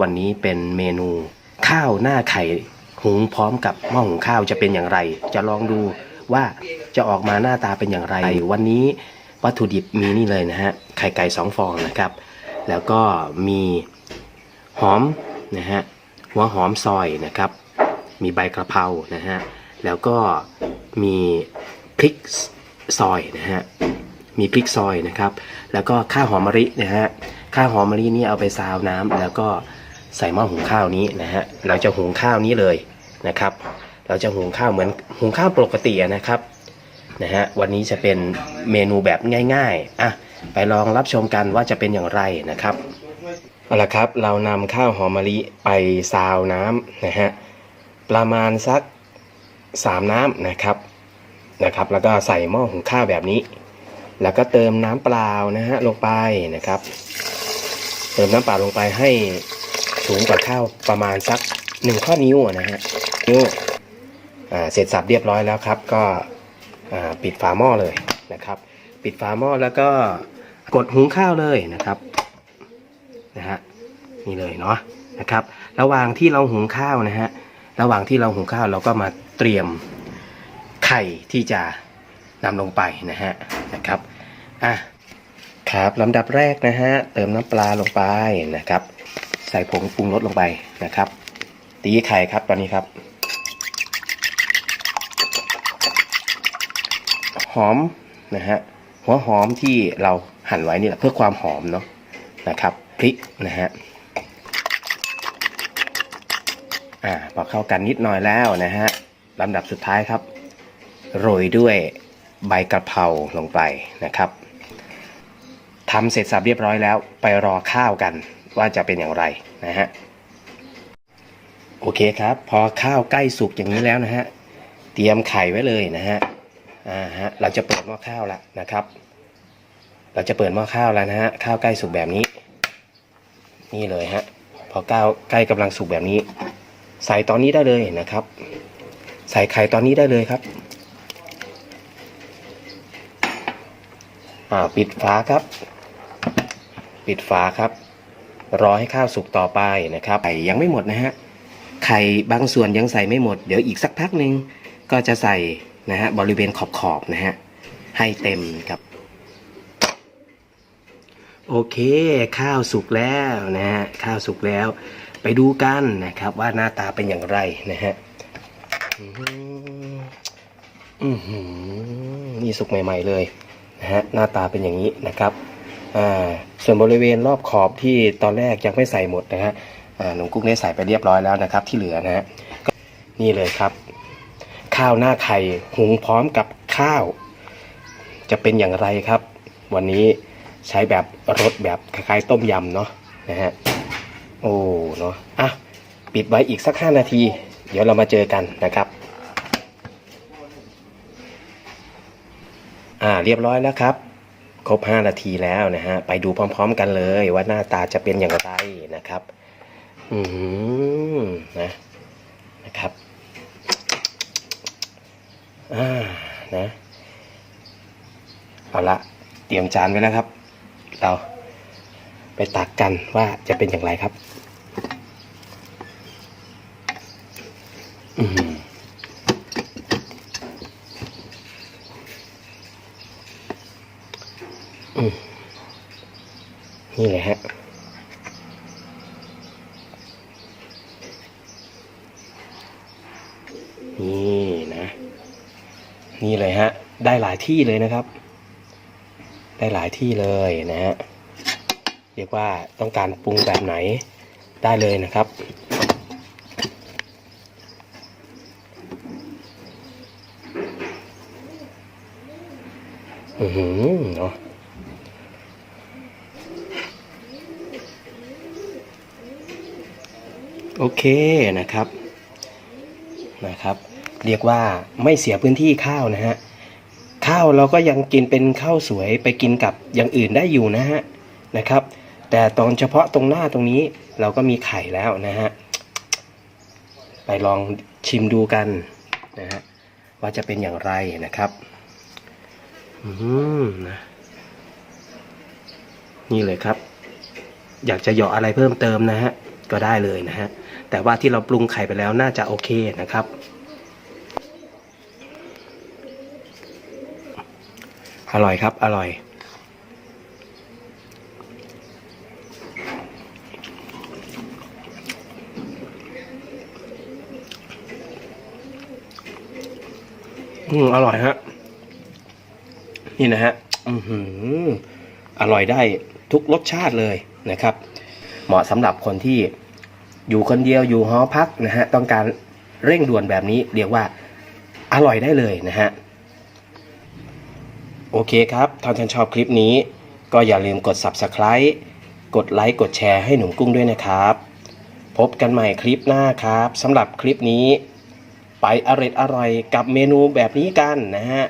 วันนี้เป็นเมนูข้าวหน้าไข่หุงพร้อมกับหม้อหุงข้าวจะเป็นอย่างไร จะลองดูว่าจะออกมาหน้าตาเป็นอย่างไร วันนี้วัตถุดิบมีนี่เลยนะฮะไข่ไก่สองฟองนะครับ แล้วก็มีหอมนะฮะหัวหอมซอยนะครับ มีใบกระเพรานะฮะแล้วก็มีพริกซอยนะฮะมีพริกซอยนะครับ แล้วก็ข้าวหอมมะลินะฮะข้าวหอมมะลินี่เอาไปซาวน้ำแล้วก็ ใส่หม้อหุงข้าวนี้นะฮะเราจะหุงข้าวนี้เลยนะครับ เราจะหุงข้าวเหมือนหุงข้าวปกตินะครับนะฮะวันนี้จะเป็นเมนูแบบง่ายๆอะไปลองรับชมกันว่าจะเป็นอย่างไรนะครับเอาละครับเรานำข้าวหอมมะลิไปซาวน้ำนะฮะประมาณสักสามน้ำนะครับนะครับ แล้วก็ใส่หม้อหุงข้าวแบบนี้ แล้วก็เติมน้ำเปล่านะฮะลงไปนะครับ เติมน้ำเปล่าลงไปให้ สูงกว่าข้าวประมาณสักหนึ่งข้อนิ้วนะฮะนิ้วอ่เสร็จสับเรียบร้อยแล้วครับ ก็ปิดฝาหม้อเลยนะครับ ปิดฝาหม้อแล้วก็กดหุงข้าวเลยนะครับนะฮะนี่เลยเนาะนะครับ ระหว่างที่เราหุงข้าวนะฮะระหว่างที่เราหุงข้าวเราก็มาเตรียมไข่ที่จะนำลงไปนะฮะนะครับอะครับลำดับแรกนะฮะเติมน้ำปลาลงไปนะครับ ใส่ผงปรุงรสลงไปนะครับ ตีไข่ครับตอนนี้ครับ หอมนะฮะหัวหอมที่เราหั่นไว้นี่แหละเพื่อความหอมเนาะนะครับพริกนะฮะอ่าพอเข้ากันนิดหน่อยแล้วนะฮะลำดับสุดท้ายครับ โรยด้วยใบกะเพราลงไปนะครับทำเสร็จสับเรียบร้อยแล้ว ไปรอข้าวกัน ว่าจะเป็นอย่างไรนะฮะโอเคครับ พอข้าวใกล้สุกอย่างนี้แล้วนะฮะเตรียมไข่ไว้เลยนะฮะอ่าฮะเราจะเปิดหม้อข้าวล้วนะครับ เราจะเปิดหม้อข้าวแล้วนะฮะข้าวใกล้สุกแบบนี้ นี่เลยฮะพอข้าวใกล้กำลังสุกแบบนี้ ใส่ตอนนี้ได้เลยนะครับ ใส่ไข่ตอนนี้ได้เลยครับอ่าปิดฝาครับ ปิดฝาครับ รอให้ข้าวสุกต่อไปนะครับไข่ยังไม่หมดนะฮะไข่บางส่วนยังใส่ไม่หมดเดี๋ยวอีกสักพักหนึ่งก็จะใส่นะฮะบริเวณขอบขอบๆนะฮะให้เต็มครับ โอเค ข้าวสุกแล้วนะฮะข้าวสุกแล้ว ไปดูกันนะครับ ว่าหน้าตาเป็นอย่างไรนะฮะอือหือนี่สุกใหม่ ๆเลยนะฮะหน้าตาเป็นอย่างนี้นะครับ ส่วนบริเวณรอบขอบที่ตอนแรกยังไม่ใส่หมดนะฮะหนุ่มกุ๊กได้ใส่ไปเรียบร้อยแล้วนะครับ ที่เหลือนะฮะนี่เลยครับ ข้าวหน้าไข่หุงพร้อมกับข้าว จะเป็นอย่างไรครับ วันนี้ใช้แบบรสแบบคล้ายๆต้มยำเนาะนะฮะโอ้เนาะอะปิดไว้อีกสัก 5 นาที เดี๋ยวเรามาเจอกันนะครับอ่าเรียบร้อยแล้วครับ ครบ 5 นาทีแล้วนะฮะ ไปดูพร้อม ๆ กันเลย ว่าหน้าตาจะเป็นอย่างไรนะครับ อืมนะนะครับอ่านะเอาละเตรียมจานไว้แล้วครับ เราไปตักกันว่าจะเป็นอย่างไรครับ อืม นี่เลยฮะนี่นะ นี่เลยฮะ ได้หลายที่เลยนะครับ ได้หลายที่เลยนะฮะเรียกว่าต้องการปรุงแบบไหนได้เลยนะครับอือหือเนาะ โอเคนะครับนะครับ เรียกว่าไม่เสียพื้นที่ข้าวนะฮะข้าวเราก็ยังกินเป็นข้าวสวยไปกินกับอย่างอื่นได้อยู่นะฮะนะครับ แต่ตอนเฉพาะตรงหน้าตรงนี้เราก็มีไข่แล้วนะฮะไปลองชิมดูกันนะฮะว่าจะเป็นอย่างไรนะครับอืมนะนี่เลยครับ อยากจะหยาะอะไรเพิ่มเติมนะฮะ ก็ได้เลยนะฮะ แต่ว่าที่เราปรุงไข่ไปแล้วน่าจะโอเคนะครับ อร่อยครับ อร่อย อืม อร่อยฮะ นี่นะฮะ อือหือ อร่อยได้ทุกรสชาติเลยนะครับ เหมาะสำหรับคนที่อยู่คนเดียวอยู่หอพักนะฮะต้องการเร่งด่วนแบบนี้เรียกว่าอร่อยได้เลยนะฮะโอเคครับถ้าท่านชอบคลิปนี้ ก็อย่าลืมกด Subscribe กดไลค์กดแชร์ให้หนุ่มกุ้งด้วยนะครับ พบกันใหม่คลิปหน้าครับสำหรับคลิปนี้ ไปอร่อยอร่อยกับเมนูแบบนี้กันนะฮะ